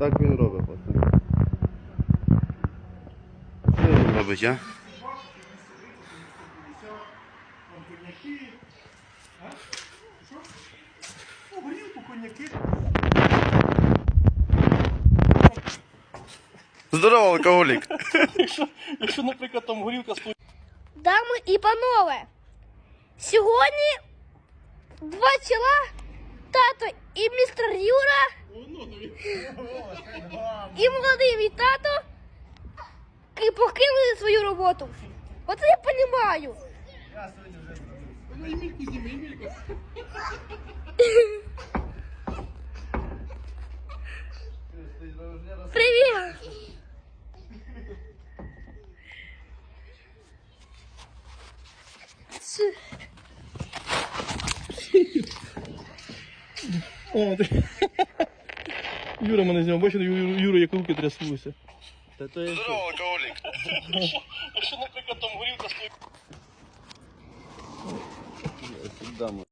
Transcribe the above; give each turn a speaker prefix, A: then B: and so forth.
A: Так він робить, пацан. Що він робить, а?
B: Горілку, коньяки.
A: Здорово, алкоголік.
B: Якщо, якщо, наприклад, там горілка стоїть.
C: Дами і панове, сьогодні два чола, тато і містер Юра, і молодий мій тато і покинули свою роботу. Оце я розумію. Привіт! Це-
B: О, ти... Юра мене зняв, бачите, Юра, Юра як руки тряслися.
A: Та то є Здорово, алкоголік.
B: Якщо, наприклад, там горілка стоїть.
A: Дамо.